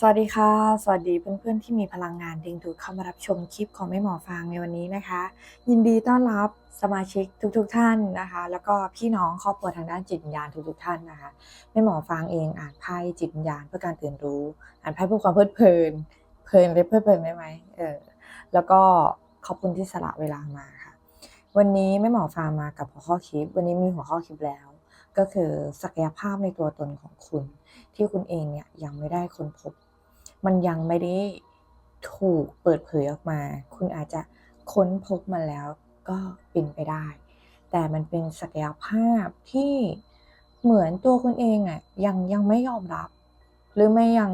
สวัสดีค่ะ สวัสดีเพื่อนๆที่มีพลังงานดึงดูดเข้ามารับชมคลิปของแม่หมอฟางในวันนี้นะคะ ยินดีต้อนรับสมาชิกทุกๆทท่านนะคะ แล้วก็พี่น้องครอบครัวทางด้านจิตวิญญาณทุกๆท่านนะคะแม่หมอฟางเองอ่านไพ่จิตวิญญาณเพื่อการตื่นรู้ อ่านไพ่เพื่อความเพลิดเพลินเพลินเรียเพลิดเพลินได้ไหมเออแล้วก็ขอบคุณที่สละเวลามาค่ะ วันนี้แม่หมอฟางมากับหัวข้อคลิป วันนี้มีหัวข้อคลิปแล้วก็คือศักยภาพในตัวตนของคุณ ที่คุณเองเนี่ยยังไม่ได้ค้นพบ มันยังไม่ได้ถูกเปิดเผยออกมา คุณอาจจะค้นพบมันแล้วก็เป็นไปได้ แต่มันเป็นศักยภาพที่เหมือนตัวคุณเองอะยังยังไม่ยอมรับ หรือไม่ยัง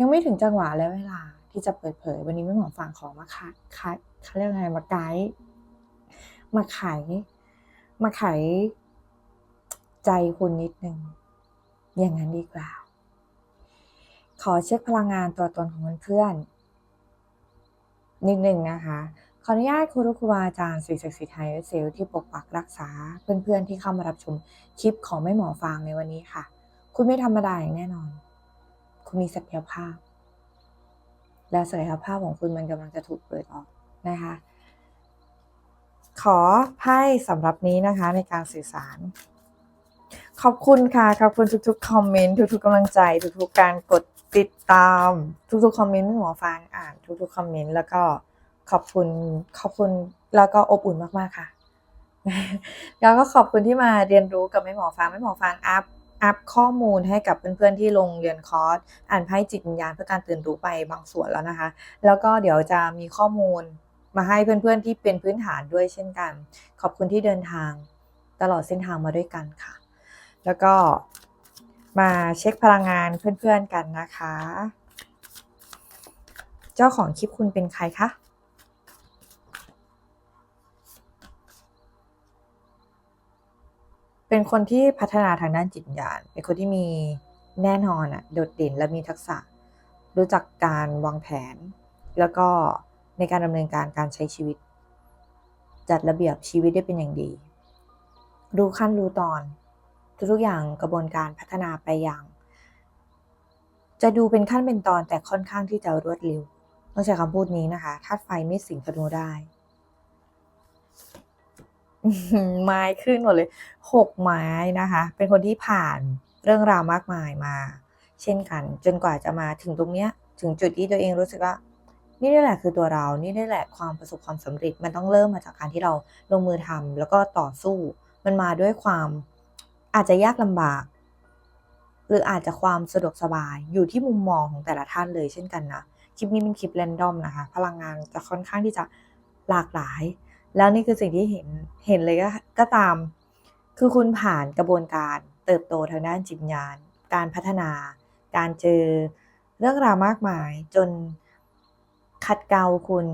ยังไม่ถึงจังหวะและเวลาที่จะเปิดเผย วันนี้ไม่หมอฟังของมาค่ะค่ะเขาเรียกไงมาไกด์มาไขมาไขใจคุณนิดนึง อย่างนั้นดีกว่า ขอเช็คพลังงานตัวตนของเพื่อนนิดหนึ่งนะคะ ขออนุญาตครูรุครูบาอาจารย์สิ่งศักดิ์สิทธิ์ไฮเซลที่ปกปักรักษาเพื่อนๆที่เข้ามารับชมคลิปของแม่หมอฟางในวันนี้ค่ะ คุณไม่ธรรมดาอย่างแน่นอน คุณมีศักยภาพ และศักยภาพของคุณมันกำลังจะถูกเปิดออกนะคะ ขอไพ่สำหรับนี้นะคะในการสื่อสาร ขอบคุณค่ะ ขอบคุณทุกๆคอมเมนต์ทุกๆกำลังใจทุกๆการกด ติดตามทุกๆคอมเมนต์หมอฟางอ่านทุกๆคอมเมนต์แล้วก็ขอบคุณขอบคุณแล้วก็อบอุ่นมากๆค่ะ แล้วก็ขอบคุณที่มาเรียนรู้กับแม่หมอฟางแม่หมอฟางอัพอัพข้อมูลให้กับเพื่อนๆที่ลงเรียนคอร์สอ่านไพ่จิตวิญญาณเพื่อการตื่นรู้ไปบางส่วนแล้วนะคะ แล้วก็เดี๋ยวจะมีข้อมูลมาให้เพื่อนๆที่เป็นพื้นฐานด้วยเช่นกัน ขอบคุณที่เดินทางตลอดเส้นทางมาด้วยกันค่ะ แล้วก็ มาเช็คพลังงานเพื่อนๆกันนะคะ เจ้าของคลิปคุณเป็นใครคะเป็นคนที่พัฒนาทางด้านจิตวิญญาณ เป็นคนที่มีแน่นอนอะโดดเด่นและมีทักษะ รู้จักการวางแผน แล้วก็ในการดำเนินการการใช้ชีวิต จัดระเบียบชีวิตได้เป็นอย่างดี รู้ขั้นรู้ตอน ทุกๆอย่างกระบวนการพัฒนาไปอย่าง จะดูเป็นขั้นเป็นตอนแต่ค่อนข้างที่จะรวดเร็วต้องใช้คำพูดนี้นะคะธาตุไฟไม่สิงธนูได้ไม้ขึ้นหมดเลยหกไม้นะคะ เป็นคนที่ผ่านเรื่องราวมากมายมา เช่นกัน จนกว่าจะมาถึงตรงเนี้ย ถึงจุดที่ตัวเองรู้สึกว่า นี่นี่แหละคือตัวเรา นี่นี่แหละความประสบความสำเร็จ มันต้องเริ่มมาจากการที่เราลงมือทำแล้วก็ต่อสู้ มันมาด้วยความ อาจจะยากลำบาก หรืออาจจะความสะดวกสบายอยู่ที่มุมมองของแต่ละท่านเลยเช่นกันนะ คลิปนี้เป็นคลิปแรนดอมนะคะ พลังงานจะค่อนข้างที่จะหลากหลาย แล้วนี่คือสิ่งที่เห็นเห็นเลยก็ก็ตาม คือคุณผ่านกระบวนการเติบโตทางด้านจิตญาณการพัฒนา การเจอเรื่องราวมากมาย จนขัดเกลาคุณ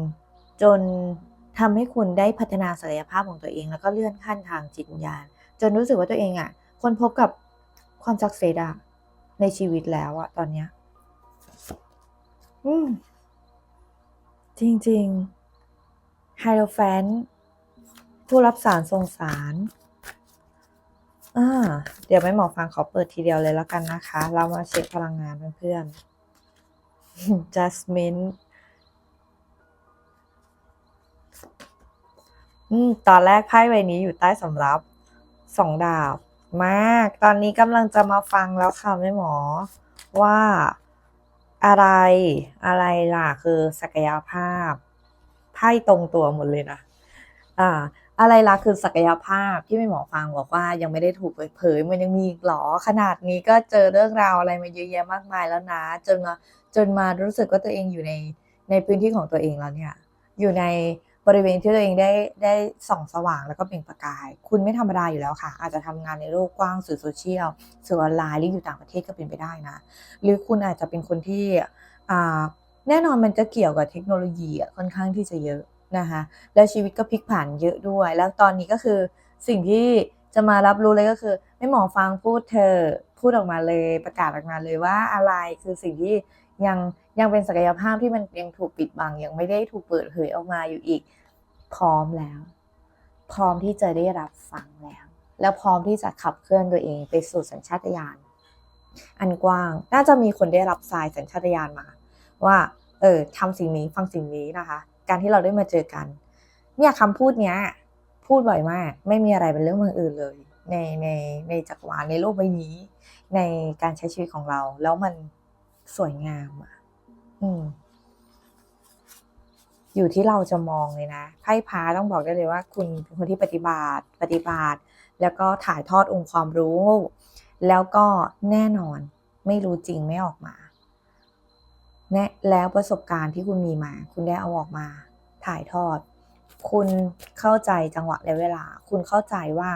จนทำให้คุณได้พัฒนาศักยภาพของตัวเอง แล้วก็เลื่อนขั้นทางจิตญญาณจนรู้สึกว่าตัวเองอะ คนพบกับความสักเซสอะในชีวิตแล้วอะตอนเนี้ย อืม จริงๆไฮโ o แฟนผู้รับสารส่งสารอ่าเดี๋ยวไม่หมอฟังขอเปิดทีเดียวเลยแล้วกันนะคะ เรามาเช็คพลังงานเพื่อนๆ Jasmine อืม ตอนแรกไพ่ใบนี้อยู่ใต้สำรับสองดาบ มาก ตอนนี้กำลังจะมาฟังแล้วค่ะแม่หมอ ว่าอะไรอะไรล่ะคือศักยภาพไพ่ตรงตัวหมดเลยนะอ่า อะไรล่ะคือศักยภาพที่แม่หมอฟังบอกว่ายังไม่ได้ถูกเปิดเผย มันยังมีอีกหรอขนาดนี้ก็เจอเรื่องราวอะไรมาเยอะแยะมากมายแล้วนะ จนมาจนมารู้สึกว่าตัวเองอยู่ในในพื้นที่ของตัวเองแล้วเนี่ย อยู่ใน บริเวณที่ตัวเองได้ได้ส่องสว่างแล้วก็เปล่งประกาย คุณไม่ธรรมดาอยู่แล้วค่ะ อาจจะทำงานในโลกกว้างสื่อโซเชียลสื่อออนไลน์หรืออยู่ต่างประเทศก็เป็นไปได้นะ หรือคุณอาจจะเป็นคนที่แน่นอนมันจะเกี่ยวกับเทคโนโลยีค่อนข้างที่จะเยอะนะคะแล้วชีวิตก็พลิกผันเยอะด้วย แล้วตอนนี้ก็คือสิ่งที่จะมารับรู้เลยก็คือไม่หมอฟังพูดเธอพูดออกมาเลยประกาศออกมาเลยว่าอะไรคือสิ่งที่ยัง ยังเป็นศักยภาพที่มันยังถูกปิดบัง ยังไม่ได้ถูกเปิดเผยออกมาอยู่อีก พร้อมแล้ว พร้อมที่จะได้รับฟังแล้ว แล้วพร้อมที่จะขับเคลื่อนตัวเองไปสู่สัญชาตญาณอันกว้างน่าจะมีคนได้รับสายสัญชาตญาณมา ว่า เออทำสิ่งนี้ฟังสิ่งนี้นะคะ การที่เราได้มาเจอกัน เนี่ยคำพูดเนี้ย พูดบ่อยมาก ไม่มีอะไรเป็นเรื่องบังเอิญเลย ในในในจักรวาลในโลกใบนี้ ในการใช้ชีวิตของเรา แล้วมันสวยงามอะ อยู่ที่เราจะมองเลยนะไพ่พาต้องบอกได้เลยว่า คุณเป็นคนที่ปฏิบัติปฏิบัติ แล้วก็ถ่ายทอดองค์ความรู้ แล้วก็แน่นอนไม่รู้จริงไม่ออกมาแนแล้วประสบการณ์ที่คุณมีมา คุณได้เอาออกมาถ่ายทอด คุณเข้าใจจังหวะและเวลา คุณเข้าใจว่า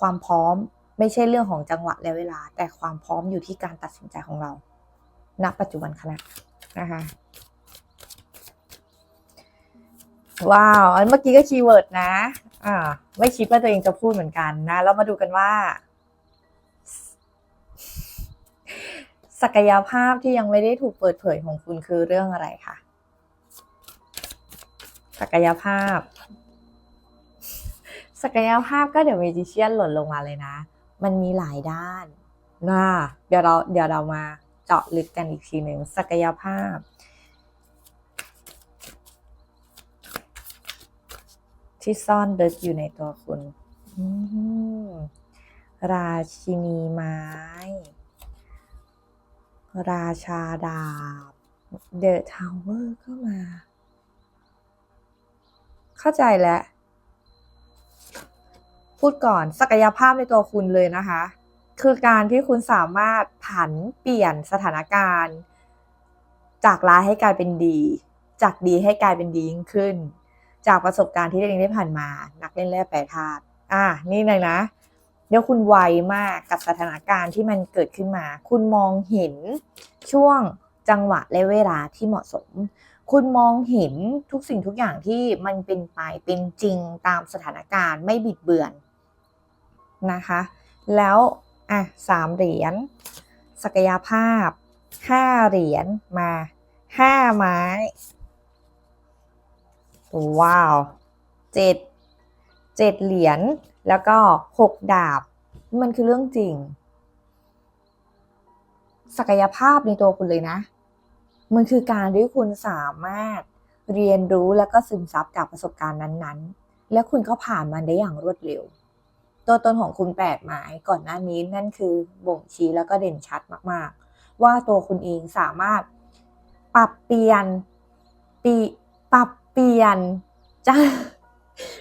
ความพร้อมไม่ใช่เรื่องของจังหวะและเวลา แต่ความพร้อมอยู่ที่การตัดสินใจของเรา ณ ปัจจุบันขณะ นะคะ ว้าว อันเมื่อกี้ก็คีย์เวิร์ดนะ อ่า ไม่คิดว่าตัวเองจะพูดเหมือนกันนะ แล้วมาดูกันว่า ศักยภาพที่ยังไม่ได้ถูกเปิดเผยของคุณคือเรื่องอะไรคะศักยภาพ ศักยภาพก็เดี๋ยวเมจิเชียนหล่นลงมาเลยนะ มันมีหลายด้านนะเดี๋ยวเราเดี๋ยวเรามา เจาะลึกกันอีกทีหนึ่งศักยภาพ ที่ซ่อนลึกอยู่ในตัวคุณราชินีไม้ ราชาดาบ เดอะทาวเวอร์ก็มา เข้าใจแล้ว พูดก่อนศักยภาพในตัวคุณเลยนะคะ คือการที่คุณสามารถผันเปลี่ยนสถานการณ์ จากร้ายให้กลายเป็นดี จากดีให้กลายเป็นดียิ่งขึ้น จากประสบการณ์ที่ตัวเองได้ผ่านมา นักเล่นแร่แปรธาตุอะนี่เลยนะเดี๋ยวคุณไวมากกับสถานการณ์ที่มันเกิดขึ้นมา คุณมองเห็นช่วงจังหวะและเวลาที่เหมาะสม คุณมองเห็นทุกสิ่งทุกอย่างที่มันเป็นไปเป็นจริงตามสถานการณ์ไม่บิดเบือนนะคะ แล้ว อะสามเหรียญศักยภาพห้าเหรียญมาห้าไม้ ว้าวเจ็ดเจ็ดเหรียญแล้วก็หกดาบ มันคือเรื่องจริง ศักยภาพในตัวคุณเลยนะ มันคือการที่คุณสามารถเรียนรู้แล้วก็ซึมซับจากประสบการณ์นั้นๆ และคุณก็ผ่านมันได้อย่างรวดเร็ว ตัวตนของคุณแปดหมายก่อนหน้านี้นั่นคือบ่งชี้แล้วก็เด่นชัดมากๆ ว่าตัวคุณเองสามารถปรับเปลี่ยนปีปรับเปลี่ยนจะ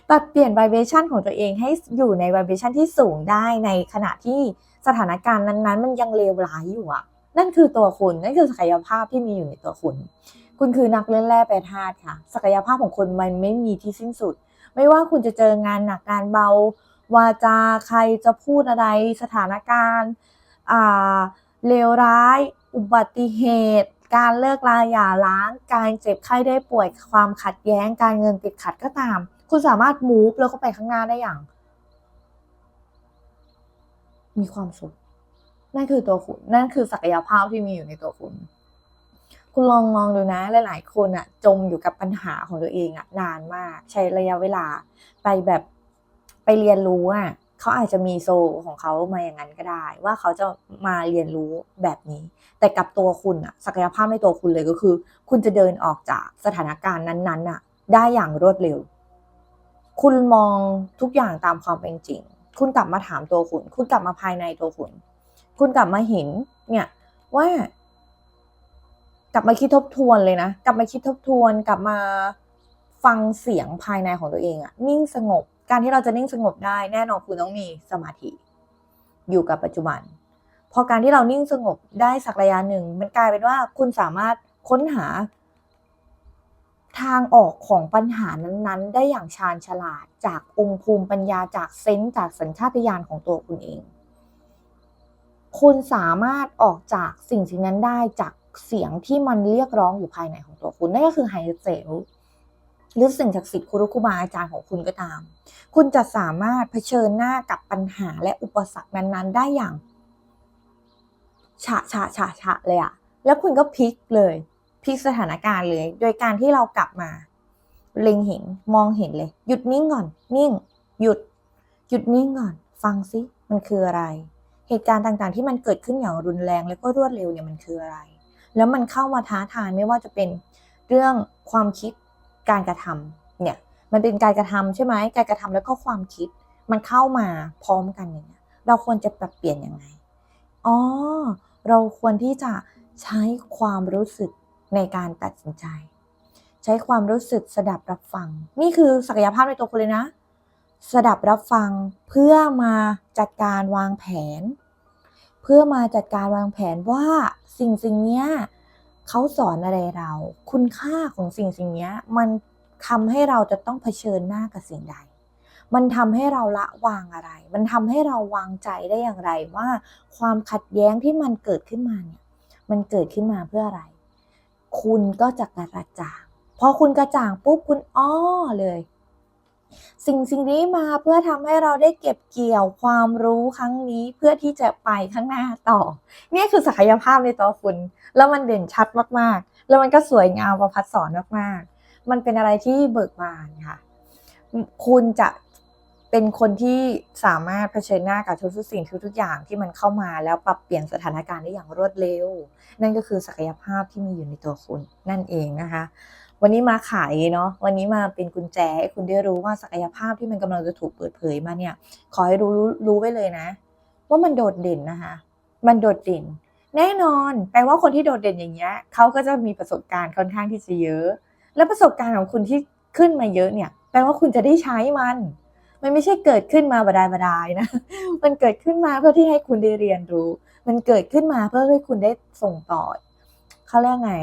ปรับเปลี่ยน vibration ของตัวเองให้อยู่ใน vibration ที่สูงได้ในขณะที่สถานการณ์นั้นๆ มันยังเลวร้ายอยู่อะ นั่นคือตัวคุณ นั่นคือศักยภาพที่มีอยู่ในตัวคุณ คุณคือนักเล่นแร่แปรธาตุค่ะ ศักยภาพของคุณมันไม่มีที่สิ้นสุด ไม่ว่าคุณจะเจองานหนักงานเบา วาจาใครจะพูดอะไรสถานการณ์เลวร้าย อุบัติเหตุ การเลิกลาหย่าร้าง การเจ็บไข้ได้ป่วยความขัดแย้ง การเงินติดขัดก็ตาม คุณสามารถมูฟแล้วก็ไปข้างหน้าได้อย่าง มีความสุขนั่นคือตัวคุณ นั่นคือศักยภาพที่มีอยู่ในตัวคุณคุณลองมองดูนะหลาย ๆ คนอะจมอยู่กับปัญหาของตัวเองอะนานมาก ใช้ระยะเวลาไปแบบ ไปเรียนรู้อะเขาอาจจะมีโซลของเขามาอย่างนั้นก็ได้ ว่าเขาจะมาเรียนรู้แบบนี้ แต่กับตัวคุณอะศักยภาพในตัวคุณเลยก็คือ คุณจะเดินออกจากสถานการณ์นั้นๆอะได้อย่างรวดเร็ว คุณมองทุกอย่างตามความเป็นจริง คุณกลับมาถามตัวคุณ คุณกลับมาภายในตัวคุณ คุณกลับมาเห็น เนี่ยว่า กลับมาคิดทบทวนเลยนะ กลับมาคิดทบทวน กลับมาฟังเสียงภายในของตัวเองอะนิ่งสงบ การที่เราจะนิ่งสงบได้แน่นอนคุณต้องมีสมาธิ อยู่กับปัจจุบัน พอการที่เรานิ่งสงบได้สักระยะหนึ่ง มันกลายเป็นว่าคุณสามารถค้นหา ทางออกของปัญหานั้นๆ ได้อย่างชาญฉลาดจากองค์ภูมิปัญญาจากเซนส์จากสัญชาตญาณของตัวคุณเอง คุณสามารถออกจากสิ่งสิ่งนั้นได้จากเสียงที่มันเรียกร้องอยู่ภายในของตัวคุณนั่นก็คือไฮเซล หรือสิ่งศักดิ์สิทธิ์ครูครูบาอาจารย์ของคุณก็ตาม คุณจะสามารถเผชิญหน้ากับปัญหาและอุปสรรคนั้นๆ ได้อย่าง ฉะฉะฉะฉะเลยอะแล้วคุณก็พลิกเลยพลิกสถานการณ์เลย โดยการที่เรากลับมาเล็งเห็นมองเห็นเลย หยุดนิ่งก่อน นิ่ง หยุด หยุดนิ่งก่อน ฟังซิมันคืออะไร เหตุการณ์ต่างๆ ที่มันเกิดขึ้นอย่างรุนแรงและก็รวดเร็วเนี่ยมันคืออะไร แล้วมันเข้ามาท้าทายไม่ว่าจะเป็นเรื่องความคิด การกระทำเนี่ยมันเป็นการกระทำใช่ไหมการกระทำแล้วก็ความคิดมันเข้ามาพร้อมกันอย่างเงี้ยเราควรจะปรับเปลี่ยนยังไงอ๋อเราควรที่จะใช้ความรู้สึกในการตัดสินใจ ใช้ความรู้สึกสดับรับฟัง นี่คือศักยภาพในตัวคุณเลยนะ สดับรับฟังเพื่อมาจัดการวางแผน เพื่อมาจัดการวางแผนว่าสิ่งสิ่งเนี้ย เขาสอนอะไรเรา คุณค่าของสิ่งสิ่งนี้มันทำให้เราจะต้องเผชิญหน้ากับสิ่งใด มันทำให้เราละวางอะไร มันทำให้เราวางใจได้อย่างไรว่า ความขัดแย้งที่มันเกิดขึ้นมาเนี่ย มันเกิดขึ้นมาเพื่ออะไร คุณก็จะกระจ่าง พอคุณกระจ่างปุ๊บคุณอ้อเลย สิ่งสิ่งนี้มาเพื่อทำให้เราได้เก็บเกี่ยวความรู้ครั้งนี้เพื่อที่จะไปข้างหน้าต่อเนี่ยคือศักยภาพในตัวคุณ แล้วมันเด่นชัดมากๆ แล้วมันก็สวยงามประพัดสอนมากๆ มันเป็นอะไรที่เบิกบานค่ะ คุณจะเป็นคนที่สามารถเผชิญหน้ากับทุกๆสิ่งทุกๆอย่างที่มันเข้ามาแล้วปรับเปลี่ยนสถานการณ์ได้อย่างรวดเร็ว นั่นก็คือศักยภาพที่มีอยู่ในตัวคุณนั่นเองนะคะ วันนี้มาขายเนาะวันนี้มาเป็นกุญแจให้คุณได้รู้ว่าศักยภาพที่มันกำลังจะถูกเปิดเผยมาเนี่ย ขอให้รู้รู้รู้ไว้เลยนะ ว่ามันโดดเด่นนะคะ มันโดดเด่น แน่นอนแปลว่าคนที่โดดเด่นอย่างเงี้ยเขาก็จะมีประสบการณ์ค่อนข้างที่จะเยอะ และประสบการณ์ของคุณที่ขึ้นมาเยอะเนี่ย แปลว่าคุณจะได้ใช้มัน มันไม่ใช่เกิดขึ้นมาบดายบดายนะ มันเกิดขึ้นมาเพื่อที่ให้คุณได้เรียนรู้ มันเกิดขึ้นมาเพื่อให้คุณได้ส่งต่อเขาเรียกไง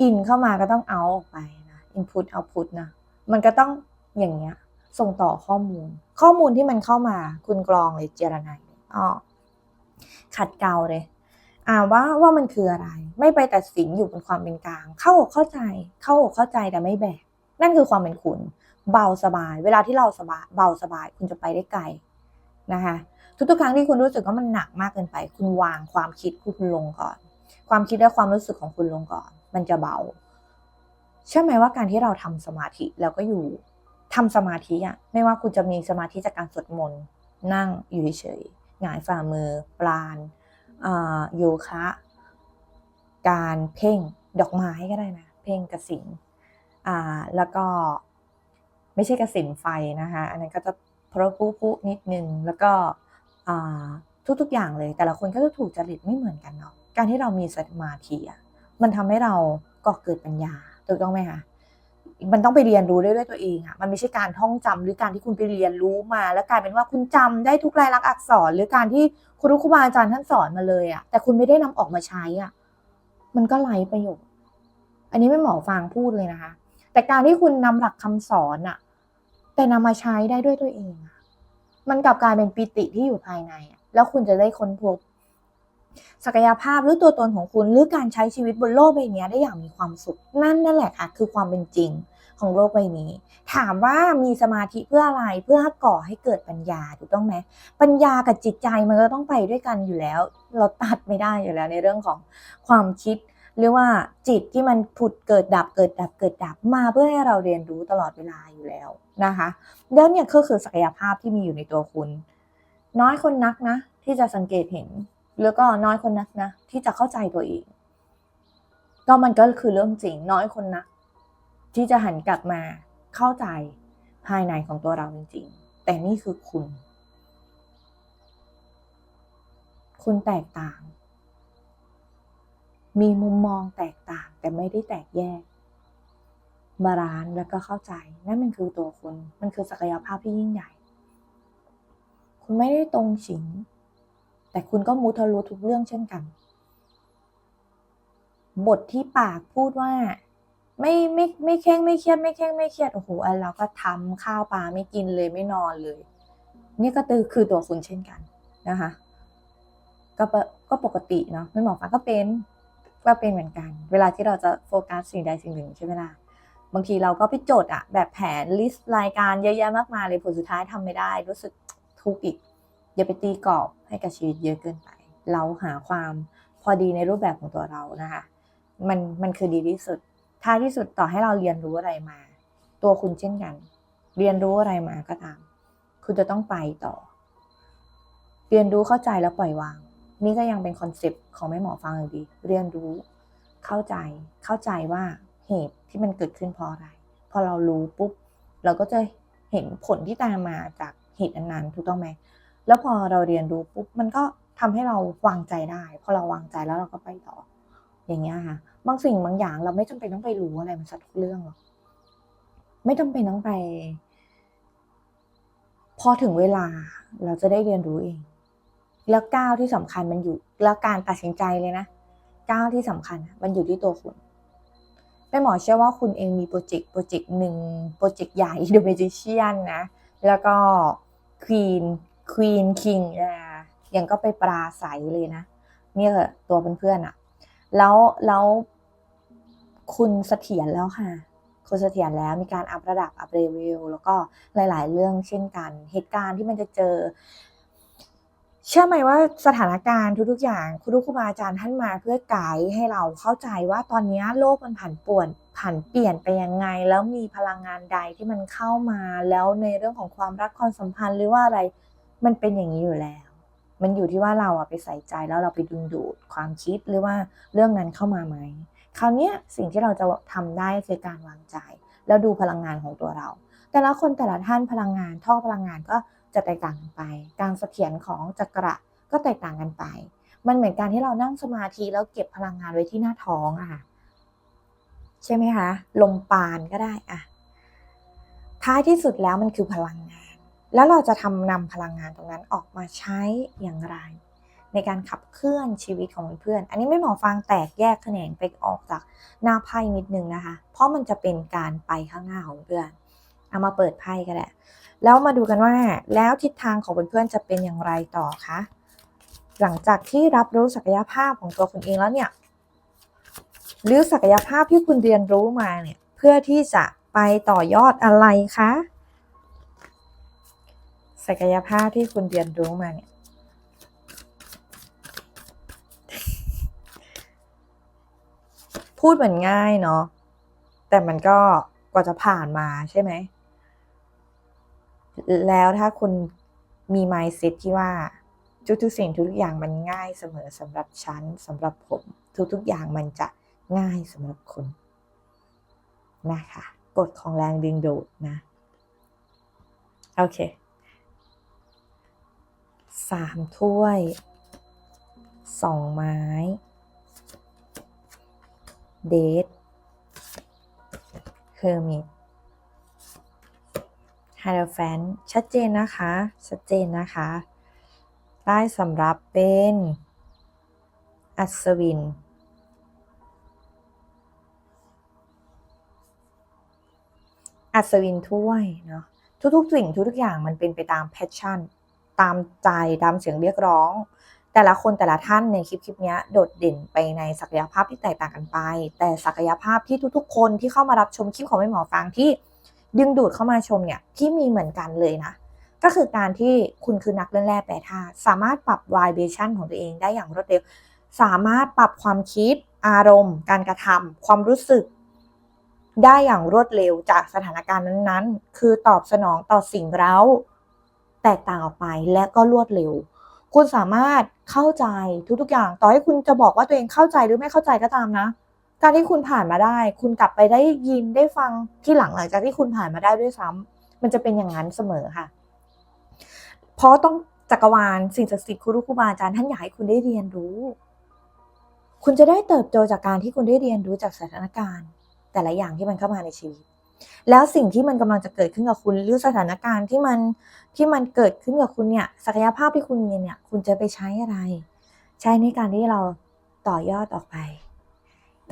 อินเข้ามาก็ต้องเอาออกไปนะอินพุตเอาพุตนะมันก็ต้องอย่างเงี้ยส่งต่อข้อมูล ข้อมูลที่มันเข้ามาคุณกรองเลยเจรนายอ๋อขัดเกลาเลยอ่าว่าว่ามันคืออะไร ไม่ไปตัดสินอยู่บนความเป็นกลาง เข้าอกเข้าใจ เข้าอกเข้าใจแต่ไม่แบก นั่นคือความเป็นคุณ เบาสบาย เวลาที่เราสบายเบาสบายคุณจะไปได้ไกลนะคะทุกๆครั้งที่คุณรู้สึกว่ามันหนักมากเกินไป คุณวางความคิดคุณลงก่อน ความคิดและความรู้สึกของคุณลงก่อน มันจะเบาเชื่อไหมว่าการที่เราทำสมาธิแล้วก็อยู่ทำสมาธิอะไม่ว่าคุณจะมีสมาธิจากการสวดมนต์นั่งอยู่เฉยหงายฝ่ามือ ปราณโยคะ การเพ่งดอกไม้ก็ได้นะ เพ่งกระสินอ่าแล้วก็ไม่ใช่กระสินไฟนะคะอันนั้นก็จะเพราะปุ๊ปุ๊นิดนึงแล้วก็ทุกๆอย่างเลย แต่ละคนก็จะถูกจริตไม่เหมือนกันเนาะการที่เรามีสมาธิอะ มันทำให้เราก่อเกิดปัญญาถูกต้องไหมคะมันต้องไปเรียนรู้ได้ด้วยตัวเองอะมันไม่ใช่การท่องจำหรือการที่คุณไปเรียนรู้มา แล้วกลายเป็นว่าคุณจำได้ทุกลายลักษณ์อักษร หรือการที่ครูครูบาอาจารย์ท่านสอนมาเลยอะแต่คุณไม่ได้นำออกมาใช้อะมันก็ไร้ประโยชน์อันนี้ไม่หมอฟังพูดเลยนะคะ แต่การที่คุณนำหลักคำสอนอะแต่นำมาใช้ได้ด้วยตัวเองมันกลับกลายเป็นปิติที่อยู่ภายใน แล้วคุณจะได้ค้นพบ ศักยภาพหรือตัวตนของคุณหรือการใช้ชีวิตบนโลกใบนี้ได้อย่างมีความสุข นั่นนั่นแหละค่ะคือความเป็นจริงของโลกใบนี้ ถามว่ามีสมาธิเพื่ออะไรเพื่อก่อให้เกิดปัญญาถูกต้องไหมปัญญากับจิตใจมันก็ต้องไปด้วยกันอยู่แล้ว เราตัดไม่ได้อยู่แล้วในเรื่องของความคิดหรือว่าจิตที่มันผุดเกิดดับเกิดดับเกิดดับมาเพื่อให้เราเรียนรู้ตลอดเวลาอยู่แล้วนะคะแล้วเนี่ยก็คือศักยภาพที่มีอยู่ในตัวคุณ น้อยคนนักนะ ที่จะสังเกตเห็น แล้วก็น้อยคนนักนะ ที่จะเข้าใจตัวเอง ก็มันก็คือเรื่องจริงน้อยคนนัก ที่จะหันกลับมาเข้าใจภายในของตัวเราจริงๆ แต่นี่คือคุณ คุณแตกต่าง มีมุมมองแตกต่างแต่ไม่ได้แตกแยกบาลานแล้วก็เข้าใจ นั่นมันคือตัวคุณ มันคือศักยภาพที่ยิ่งใหญ่ คุณไม่ได้ตรงฉิง แต่คุณก็มุทะลุทุกเรื่องเช่นกัน บทที่ปากพูดว่า ไม่ไม่ไม่แข้งไม่เครียดไม่แข้งไม่เครียดโอ้โหอันเราก็ทำข้าวปลาไม่กินเลยไม่นอนเลย นี่ก็ตือคือตัวคุณเช่นกันนะคะ ก็ปะก็ปกติเนาะไม่หมอฟ้าก็เป็นก็เป็นเหมือนกัน เวลาที่เราจะโฟกัสสิ่งใดสิ่งหนึ่งใช่ไหมล่ะบางทีเราก็ไปจดอะแบบแผนลิสต์รายการเยอะแยะมากมายเลยผลสุดท้ายทำไม่ได้ รู้สึกทุกข์อีก อย่าไปตีกรอบให้กับชีวิตเยอะเกินไป เราหาความพอดีในรูปแบบของตัวเรานะคะ มันมันคือดีที่สุด ท้ายที่สุดต่อให้เราเรียนรู้อะไรมา ตัวคุณเช่นกัน เรียนรู้อะไรมาก็ตาม คุณจะต้องไปต่อ เรียนรู้เข้าใจแล้วปล่อยวาง นี่ก็ยังเป็นคอนเซปต์ของแม่หมอฟังอยู่ดี เรียนรู้ เข้าใจ เข้าใจว่าเหตุที่มันเกิดขึ้นเพราะอะไร พอเรารู้ปุ๊บ เราก็จะเห็นผลที่ตามมาจากเหตุนั้นถูกต้องไหม แล้วพอเราเรียนรู้ปุ๊บมันก็ทำให้เราวางใจได้พอเราวางใจแล้วเราก็ไปต่อ อย่างเงี้ยค่ะ บางสิ่งบางอย่างเราไม่จำเป็นต้องไปรู้อะไรมันสักทุกเรื่องหรอกไม่จำเป็นต้องไป พอถึงเวลาเราจะได้เรียนรู้เอง แล้วก้าวที่สำคัญมันอยู่ แล้วการตัดสินใจเลยนะก้าวที่สำคัญ มันอยู่ที่ตัวคุณแม่หมอเชื่อว่าคุณเองมีโปรเจกต์โปรเจกต์หนึ่งโปรเจกต์ใหญ่ The Magician นะ แล้วก็ Queen Queen King อะยังก็ไปปราศัยเลยนะ เนี่ยตัวเพื่อนๆอะแล้วแล้วคุณเสถียรแล้วค่ะ คุณเสถียรแล้วมีการอัพระดับอัพเลเวลแล้วก็หลาย ๆ เรื่องเช่นกัน เหตุการณ์ที่มันจะเจอ เชื่อไหมว่าสถานการณ์ทุก ๆ อย่างคุณครูบาอาจารย์ท่านมาเพื่อไกด์ให้เราเข้าใจว่าตอนนี้โลกมันผันป่วนผันเปลี่ยนไปยังไง แล้วมีพลังงานใดที่มันเข้ามา แล้วในเรื่องของความรักความสัมพันธ์หรือว่าอะไร มันเป็นอย่างนี้อยู่แล้ว มันอยู่ที่ว่าเราอะไปใส่ใจแล้วเราไปดึงดูดความคิดหรือว่าเรื่องนั้นเข้ามาไหม คราวนี้สิ่งที่เราจะทำได้คือการวางใจ แล้วดูพลังงานของตัวเรา แต่ละคนแต่ละท่านพลังงานท่อพลังงานก็จะแตกต่างกันไป การเสถียรของจักระก็แตกต่างกันไป มันเหมือนการที่เรานั่งสมาธิแล้วเก็บพลังงานไว้ที่หน้าท้องอะค่ะใช่ไหมคะ ลมปานก็ได้อะท้ายที่สุดแล้วมันคือพลังงาน แล้วเราจะทำนำพลังงานตรงนั้นออกมาใช้อย่างไร ในการขับเคลื่อนชีวิตของเพื่อน อันนี้ไม่หมอฟังแตกแยกแขนงไปออกจากหน้าไพ่นิดนึงนะคะ เพราะมันจะเป็นการไปข้างหน้าของเพื่อน เอามาเปิดไพ่ก็ได้แล้วมาดูกันว่าแล้วทิศทางของเพื่อนๆจะเป็นอย่างไรต่อคะหลังจากที่รับรู้ศักยภาพของตัวคุณเองแล้วเนี่ยหรือศักยภาพที่คุณเรียนรู้มาเนี่ยเพื่อที่จะไปต่อยอดอะไรคะ ศักยภาพที่คุณเรียนรู้มาเนี่ย พูดเหมือนง่ายเนาะแต่มันก็กว่าจะผ่านมาใช่ไหม แล้วถ้าคุณมี mindset ที่ว่าทุกๆสิ่งทุกอย่างมันง่ายเสมอสำหรับฉันสำหรับผม ทุกๆอย่างมันจะง่ายสำหรับคุณนะคะกฎของแรงดึงดูดนะ โอเค สามถ้วยสองไม้ เดทเฮอร์มิตไฮโดรแฟนชัดเจนนะคะ ชัดเจนนะคะ ได้สำหรับเป็น อัศวิน อัศวินถ้วยเนาะทุกๆสิ่งทุกๆอย่างมันเป็นไปตามแพชชั่น ตามใจตามเสียงเรียกร้อง แต่ละคนแต่ละท่านในคลิปคลิปนี้โดดเด่นไปในศักยภาพที่แตกต่างกันไป แต่ศักยภาพที่ทุกๆ คนที่เข้ามารับชมคลิปของแม่หมอฟังที่ดึงดูดเข้ามาชมเนี่ยที่มีเหมือนกันเลยนะ ก็คือการที่คุณคือนักเล่นแร่แปรธาตุสามารถปรับ vibration ของตัวเองได้อย่างรวดเร็ว สามารถปรับความคิด อารมณ์ การกระทำความรู้สึก ได้อย่างรวดเร็วจากสถานการณ์นั้นๆ คือตอบสนองต่อสิ่งเร้า แตกต่างออกไปและก็รวดเร็ว คุณสามารถเข้าใจทุกๆอย่าง ต่อให้คุณจะบอกว่าตัวเองเข้าใจหรือไม่เข้าใจก็ตามนะ การที่คุณผ่านมาได้ คุณกลับไปได้ยินได้ฟังที่หลังหลังจากที่คุณผ่านมาได้ด้วยซ้ำมันจะเป็นอย่างนั้นเสมอค่ะ เพราะต้องจักรวาลสิ่งศักดิ์สิทธิ์ครูครูบาอาจารย์ท่านอยากให้คุณได้เรียนรู้ คุณจะได้เติบโตจากการที่คุณได้เรียนรู้จากสถานการณ์ แต่ละอย่างที่มันเข้ามาในชีวิต แล้วสิ่งที่มันกำลังจะเกิดขึ้นกับคุณหรือสถานการณ์ที่มันที่มันเกิดขึ้นกับคุณเนี่ยศักยภาพที่คุณมีเนี่ยคุณจะไปใช้อะไร ใช้ในการที่เราต่อยอดออกไป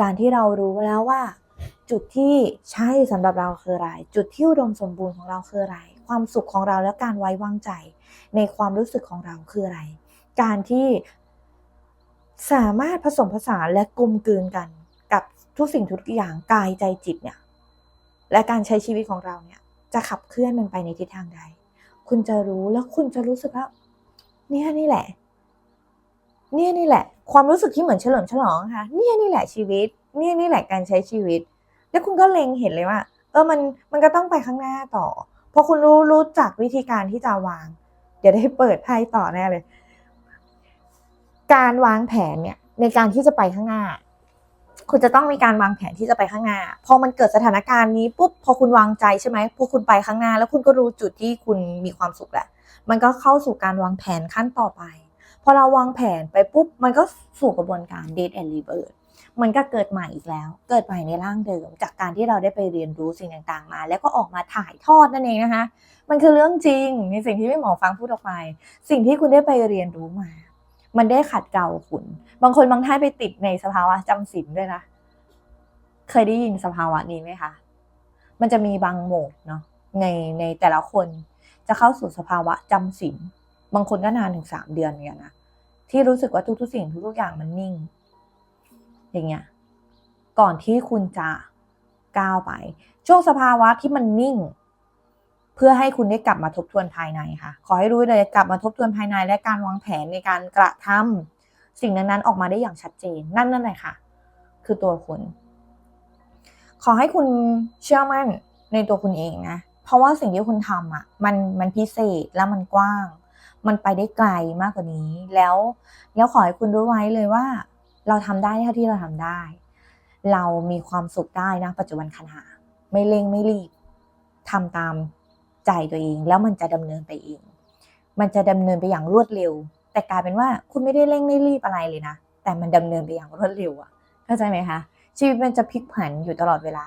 การที่เรารู้แล้วว่า จุดที่ใช่สำหรับเราคืออะไร จุดที่อุดมสมบูรณ์ของเราคืออะไร ความสุขของเราและการไว้วางใจ ในความรู้สึกของเราคืออะไร การที่สามารถผสมผสานและกลมกลืนกันกับทุกสิ่งทุกอย่างกายใจจิตเนี่ย และการใช้ชีวิตของเราเนี่ย จะขับเคลื่อนมันไปในทิศทางใด คุณจะรู้แล้วคุณจะรู้สึกว่าเนี่ยนี่แหละ เนี่ยนี่แหละ ความรู้สึกที่เหมือนเฉลิมฉลองค่ะ เนี่ยนี่แหละชีวิต เนี่ยนี่แหละการใช้ชีวิต แล้วคุณก็เล็งเห็นเลยว่า เออมันมันก็ต้องไปข้างหน้าต่อพอคุณรู้รู้จักวิธีการที่จะวาง เดี๋ยวได้เปิดไพ่ต่อแน่เลย การวางแผนเนี่ย ในการที่จะไปข้างหน้า คุณจะต้องมีการวางแผนที่จะไปข้างหน้า พอมันเกิดสถานการณ์นี้ปุ๊บพอคุณวางใจใช่ไหมพอคุณไปข้างหน้า แล้วคุณก็รู้จุดที่คุณมีความสุขแหละ มันก็เข้าสู่การวางแผนขั้นต่อไป พอเราวางแผนไปปุ๊บ มันก็สู่กระบวนการ date and rebirth มันก็เกิดใหม่อีกแล้ว เกิดใหม่ในร่างเดิม จากการที่เราได้ไปเรียนรู้สิ่งต่างๆมา แล้วก็ออกมาถ่ายทอดนั่นเองนะคะ มันคือเรื่องจริงในสิ่งที่พี่หมอฟังพูดออกไป สิ่งที่คุณได้ไปเรียนรู้มา มันได้ขัดเกลาคุณ บางคนบางท่านไปติดในสภาวะจำศีลด้วยนะ เคยได้ยินสภาวะนี้ไหมคะ มันจะมีบางโหมดเนาะในในแต่ละคนจะเข้าสู่สภาวะจำศีลบางคนก็นานถึงสามเดือนเหมือนกันนะที่รู้สึกว่าทุกๆสิ่งทุกๆอย่างมันนิ่ง อย่างเงี้ยก่อนที่คุณจะก้าวไป ช่วงสภาวะที่มันนิ่ง เพื่อให้คุณได้กลับมาทบทวนภายในค่ะ ขอให้รู้เลยกลับมาทบทวนภายในและการวางแผนในการกระทำสิ่งนั้นๆออกมาได้อย่างชัดเจน นั่นนั่นแหละค่ะ คือตัวคุณ ขอให้คุณเชื่อมั่นในตัวคุณเองนะ เพราะว่าสิ่งที่คุณทำอะ มันมันพิเศษและมันกว้าง มันไปได้ไกลมากกว่านี้ แล้ว แล้วขอให้คุณรู้ไว้เลยว่า เราทำได้เท่าที่เราทำได้ เรามีความสุขได้นะปัจจุบันขณะไม่เร่งไม่รีบทำตาม ใจตัวเอง แล้วมันจะดำเนินไปเอง มันจะดำเนินไปอย่างรวดเร็ว แต่กลายเป็นว่าคุณไม่ได้เร่งไม่รีบอะไรเลยนะ แต่มันดำเนินไปอย่างรวดเร็วอะเข้าใจไหมคะชีวิตมันจะพลิกผันอยู่ตลอดเวลา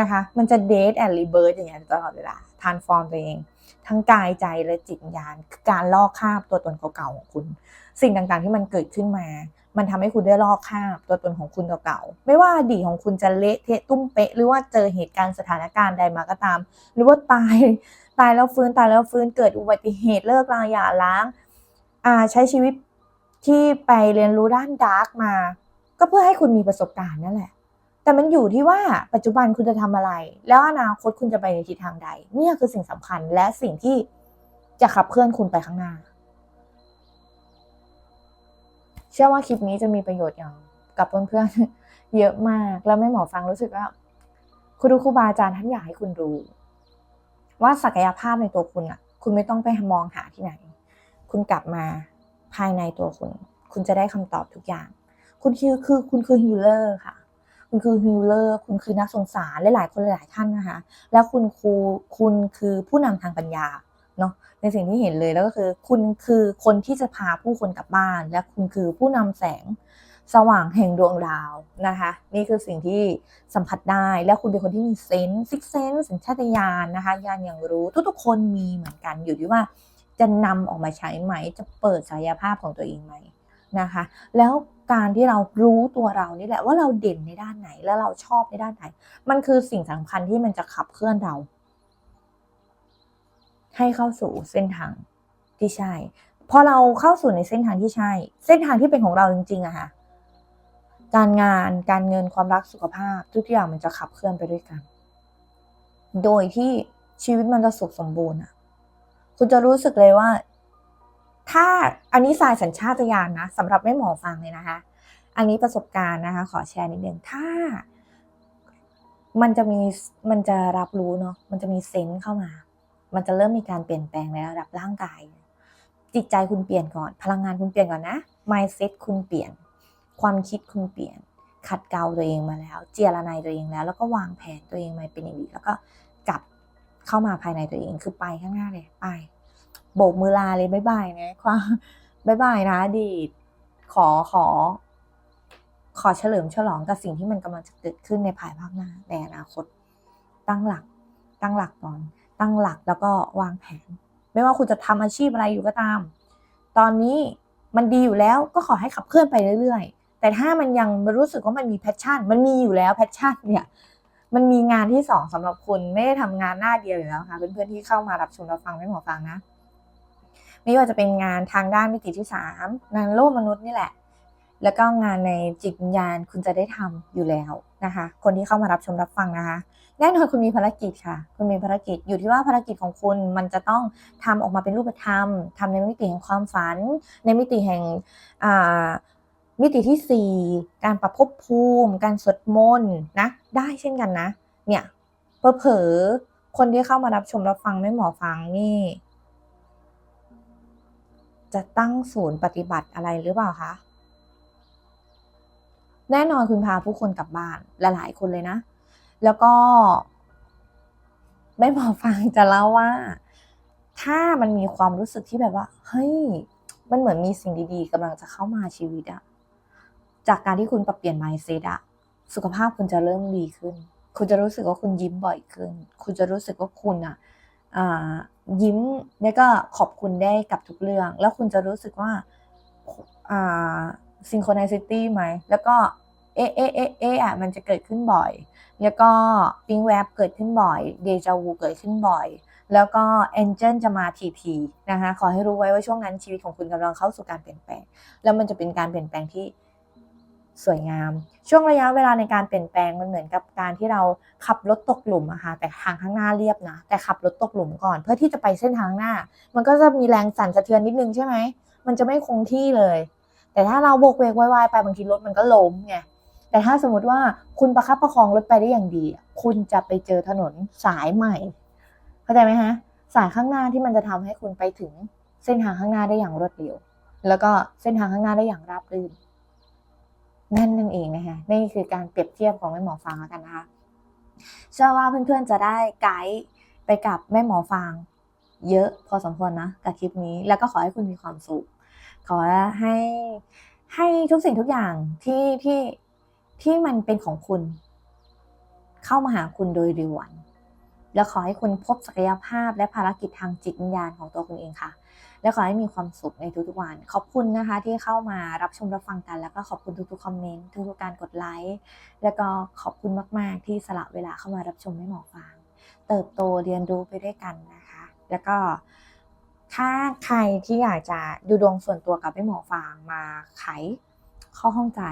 นะคะ มันจะเดทแอนด์รีเบิร์อย่างเงี้ยตลอดเวลาทานฟอร์มตัวเอง ทั้งกายใจและจิตวิญญาณการลอกคาบตัวตนเก่าๆของคุณ สิ่งต่างๆที่มันเกิดขึ้นมา มันทำให้คุณได้ลอกคราบตัวตนของคุณเก่าๆ ไม่ว่าอดีตของคุณจะเละเทะตุ้มเป๊ะ หรือว่าเจอเหตุการณ์สถานการณ์ใดมาก็ตาม หรือว่าตายตายแล้วฟื้นตายแล้วฟื้นเกิดอุบัติเหตุเลิกลาหย่าร้างอ่าใช้ชีวิตที่ไปเรียนรู้ด้านดาร์กมา ก็เพื่อให้คุณมีประสบการณ์นั่นแหละ แต่มันอยู่ที่ว่าปัจจุบันคุณจะทำอะไร แล้วอนาคตคุณจะไปในทิศทางใด เนี่ยคือสิ่งสำคัญและสิ่งที่จะขับเคลื่อนคุณไปข้างหน้า เชื่อว่าคลิปนี้จะมีประโยชน์อย่างกับเพื่อนๆเยอะมาก แล้วแม่หมอฟังรู้สึกว่าคุณครูบาอาจารย์ท่านอยากให้คุณรู้ ว่าศักยภาพในตัวคุณอะ คุณไม่ต้องไปมองหาที่ไหน คุณกลับมาภายในตัวคุณ คุณจะได้คำตอบทุกอย่าง คุณคือคือคุณคือฮีลเลอร์ค่ะ คุณคือฮีลเลอร์ คุณคือนักสงสารหลายๆคนหลายๆท่านนะคะ แล้วคุณครูคุณคือผู้นำทางปัญญา เนาะในสิ่งที่เห็นเลยแล้วก็คือ คุณคือคนที่จะพาผู้คนกลับบ้าน และคุณคือผู้นำแสงสว่างแห่งดวงดาวนะคะ นี่คือสิ่งที่สัมผัสได้แล้วคุณเป็นคนที่มีเซนส์ซิกเซนส์สัญชาตญาณนะคะญาณอย่างรู้ทุกๆคนมีเหมือนกันอยู่ที่ว่า จะนำออกมาใช้ไหม จะเปิดศักยภาพของตัวเองไหมนะคะ แล้วการที่เรารู้ตัวเรานี่แหละว่าเราเด่นในด้านไหนแล้วเราชอบในด้านไหน มันคือสิ่งสำคัญที่มันจะขับเคลื่อนเรา ให้เข้าสู่เส้นทางที่ใช่ พอเราเข้าสู่ในเส้นทางที่ใช่ เส้นทางที่เป็นของเราจริงๆอะค่ะ การงาน การเงิน ความรัก สุขภาพ ทุกอย่างมันจะขับเคลื่อนไปด้วยกัน โดยที่ชีวิตมันจะสุขสมบูรณ์อะคุณจะรู้สึกเลยว่า ถ้าอันนี้สายสัญชาตญาณนะสำหรับไม่หมอฟังเลยนะคะ อันนี้ประสบการณ์นะคะ ขอแชร์นิดนึง ถ้ามันจะมี มันจะรับรู้เนาะ มันจะมีเซนส์เข้ามา มันจะเริ่มมีการเปลี่ยนแปลงในระดับร่างกาย จิตใจคุณเปลี่ยนก่อน พลังงานคุณเปลี่ยนก่อนนะ mindset คุณเปลี่ยน ความคิดคุณเปลี่ยน ขัดเกลาตัวเองมาแล้ว เจียระนายตัวเองแล้ว แล้วก็วางแผนตัวเองมาเป็นอย่างดีแล้วก็กลับเข้ามาภายในตัวเองคือไปข้างหน้าเลยไปโบกมือลาเลยบายบายนะความบายบายนะอดีตขอขอ ขอเฉลิมฉลองกับสิ่งที่มันกำลังจะเกิดขึ้นในภายภาคหน้าในอนาคต ตั้งหลัก ตั้งหลักก่อน ตั้งหลักแล้วก็วางแผน ไม่ว่าคุณจะทำอาชีพอะไรอยู่ก็ตาม ตอนนี้มันดีอยู่แล้วก็ขอให้ขับเคลื่อนไปเรื่อยๆ แต่ถ้ามันยังรู้สึกว่ามันมีแพชชั่น มันมีอยู่แล้วแพชชั่นเนี่ย มันมีงานที่สองสำหรับคุณไม่ได้ทำงานหน้าเดียวอยู่แล้วค่ะเพื่อนๆที่เข้ามารับชมรับฟังไม่หมอฟังนะ ไม่ว่าจะเป็นงานทางด้านมิติที่สามงานโลกมนุษย์นี่แหละ แล้วก็งานในจิตวิญญาณคุณจะได้ทำอยู่แล้ว นะคะ คนที่เข้ามารับชมรับฟังนะคะ แน่นอนคุณมีภารกิจค่ะ คุณมีภารกิจอยู่ที่ว่าภารกิจของคุณมันจะต้องทำออกมาเป็นรูปธรรมทำในมิติแห่งความฝัน ในมิติแห่งมิติที่สี่การปรับภพภูมิ การสวดมนต์นะ ได้เช่นกันนะ เนี่ยเผลอคนที่เข้ามารับชมรับฟังไม่หมอฟังนี่ จะตั้งศูนย์ปฏิบัติอะไรหรือเปล่าคะ แน่นอนคุณพาผู้คนกลับบ้านลหลายๆคนเลยนะ แล้วก็แม่หมอฟังจะเล่าว่า ถ้ามันมีความรู้สึกที่แบบว่า เฮ้ย มันเหมือนมีสิ่งดีๆกำลังจะเข้ามาชีวิตอะจากการที่คุณปรับเปลี่ยน mindset อะสุขภาพคุณจะเริ่มดีขึ้น คุณจะรู้สึกว่าคุณยิ้มบ่อยขึ้น คุณจะรู้สึกว่าคุณอะอ่ายิ้มแล้วก็ขอบคุณได้กับทุกเรื่อง แล้วคุณจะรู้สึกว่าอ่า synchronicity ไหม แล้วก็ อ๊ะเอ๊ะเอ๊ะเอ๊ะอะมันจะเกิดขึ้นบ่อย แล้วก็ปิงแวบเกิดขึ้นบ่อยเดจาวูเกิดขึ้นบ่อย แล้วก็เอนเจนจะมาทีทีนะคะขอให้รู้ไว้ว่าช่วงนั้นชีวิตของคุณกำลังเข้าสู่การเปลี่ยนแปลง แล้วมันจะเป็นการเปลี่ยนแปลงที่สวยงาม ช่วงระยะเวลาในการเปลี่ยนแปลงมันเหมือนกับการที่เราขับรถตกหลุมอะค่ะแต่ทางข้างหน้าเรียบนะ แต่ขับรถตกหลุมก่อน เพื่อที่จะไปเส้นทางหน้า มันก็จะมีแรงสั่นสะเทือนนิดนึงใช่ไหมมันจะไม่คงที่เลย แต่ถ้าเราโบกเวกวายๆไปบางทีรถมันก็ล้มไง แต่ถ้าสมมติว่าคุณประคับประคองรถไปได้อย่างดี คุณจะไปเจอถนนสายใหม่ เข้าใจไหมฮะ สายข้างหน้าที่มันจะทำให้คุณไปถึงเส้นทางข้างหน้าได้อย่างรวดเร็ว แล้วก็เส้นทางข้างหน้าได้อย่างราบรื่น นั่นนั่นเองนะคะนี่คือการเปรียบเทียบของแม่หมอฟางแล้วกันนะคะ เชื่อว่าเพื่อนๆจะได้ไกด์ไปกับแม่หมอฟาง เยอะพอสมควรนะกับคลิปนี้ แล้วก็ขอให้คุณมีความสุข ขอให้ให้ทุกสิ่งทุกอย่างที่ที่ ที่มันเป็นของคุณ เข้ามาหาคุณโดยเร็ววัน แล้วขอให้คุณพบศักยภาพและภารกิจทางจิตวิญญาณของตัวคุณเองค่ะ และขอให้มีความสุขในทุกๆวัน ขอบคุณนะคะ ที่เข้ามารับชมรับฟังกัน แล้วก็ขอบคุณทุกๆคอมเมนต์ทุกๆการกดไลค์แล้วก็ขอบคุณมาก ๆ ที่สละเวลาเข้ามารับชมให้หมอฟังเติบโตเรียนรู้ไปด้วยกันนะคะ แล้วก็ถ้าใครที่อยากจะดูดวงส่วนตัวกับแม่หมอฟางมาไขข้อข้องใจ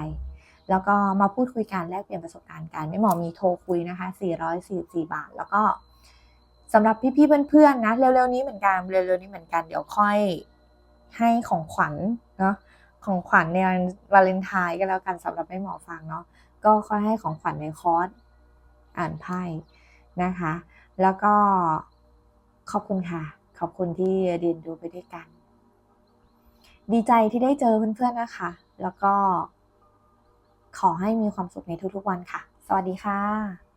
แล้วก็มาพูดคุยกันแลกเปลี่ยนประสบการณ์กันแม่หมอมีโทรคุยนะคะ 444 บาท แล้วก็สำหรับพี่ๆเพื่อนๆนะเร็วๆนี้เหมือนกันเร็วๆนี้เหมือนกันเดี๋ยวค่อยให้ของขวัญเนาะของขวัญในวันวาเลนไทน์ก็แล้วกันสำหรับแม่หมอฟังเนาะก็ค่อยให้ของขวัญในคอร์สอ่านไพ่นะคะ แล้วก็ขอบคุณค่ะ ขอบคุณที่เรียนรู้ไปด้วยกัน ดีใจที่ได้เจอเพื่อนๆนะคะ แล้วก็ ขอให้มีความสุขในทุกๆวันค่ะ สวัสดีค่ะ